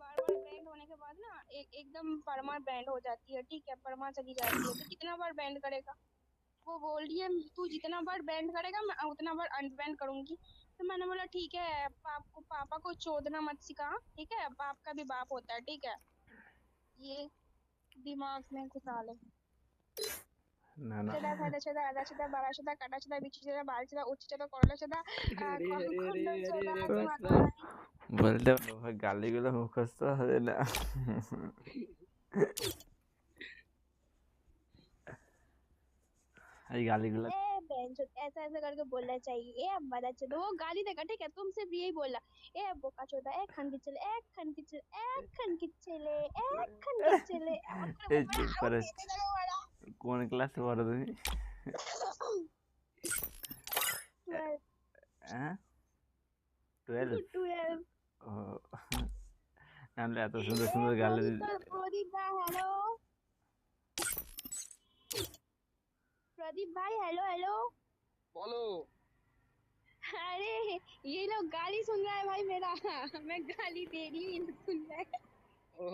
बार बार band होने के बाद ना एक एकदम परमा बैंड हो जाती है ठीक है परमा चली जाती है तो कितना बार बैंड करेगा? वो बोल रही है तू जितना बार बैंड करेगा मैं उतना बार अनबैंड करूँगी। तो मैंने बोला ठीक है पाप को पापा को चोदना मत सिखा ठीक है बाप का भी बाप होता है ठीक है। ये दिमाग में घुसा ले ना ना। আরে, আরে, আরে, আরে, আরে, হাত বাস, মাথা বাস। বলতে পারো ভাই গালিগুলো মুখস্থ হবে না এই গালিগুলো ए बेंचो ऐसा ऐसा करके बोलना चाहिए ए बड़ा चोदा वो गाली देगा ठीक है तुम सिर्फ यही बोलना ए बोका चोदा ए खंड की चले ए खंड की चले ए खंड की चले ए खंड की चले এই চুপ করে কোন ক্লাসে পড়ো তুমি হ্যাঁ টুয়েলভ টুয়েলভ ও নাহলে এত সুন্দর সুন্দর গালি দিতে প্রদীপ ভাই हेलो प्रदीप भाई हेलो हेलो বলো अरे ये लोग गाली सुन रहा है भाई मेरा मैं गाली दे रही हूँ इन्हें सुन रहा है ও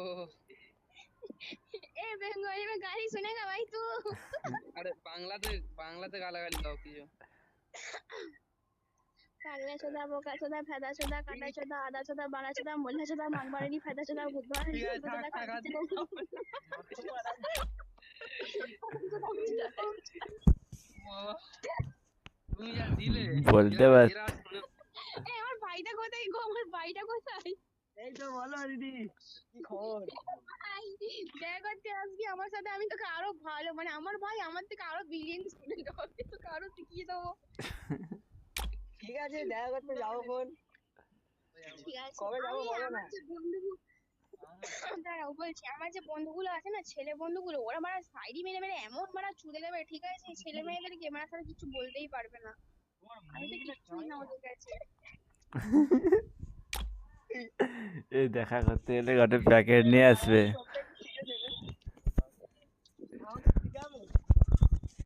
ए बंगाली में गाली सुनेगा भाई तू আরে বাংলাতে বাংলাতে গালাগালি দাও কিছু চোদা বোকা চোদা ফেদা চোদা কাটা চোদা আদা চোদা বাড়া চোদা মোল্লা চোদা মানবাড়ি ফেদা চোদা বুধবার ঠিক আছে, থাক, থাক, থাক। বাবা, তুমি যা দিলে বলতে পার- আমার ভাইটা কোথায় গো? আমার ভাইটা কোথায়? এই তো বলো দিদি কি খবর? ভাই দেখা করতে আসবি আমার সাথে আমি তোকে আরও ভালো মানে আমার ভাই আমার থেকে আরও বিলিয়ন স্টুডেন্ট হবে। তোকে আরও শিখিয়ে দেবো। ঠিক আছে দেখা করতে যাব ফোন কবে যাব বলো আমার না। যে বন্ধুগুলো দাঁড়াও বলছি আমার যে বন্ধুগুলো আছে না ছেলে বন্ধুগুলো ওরা মারা সাইডি মেরে মেরে এমন মারা চুদে দেবে ঠিক আছে? ছেলে মেয়েদেরকে মারা তারা কিছু বলতেই পারবে না। আমি তো কিছুই না ওদের কাছে। এই দেখা করতে গেলে গোটে প্যাকেট নিয়ে আসবে।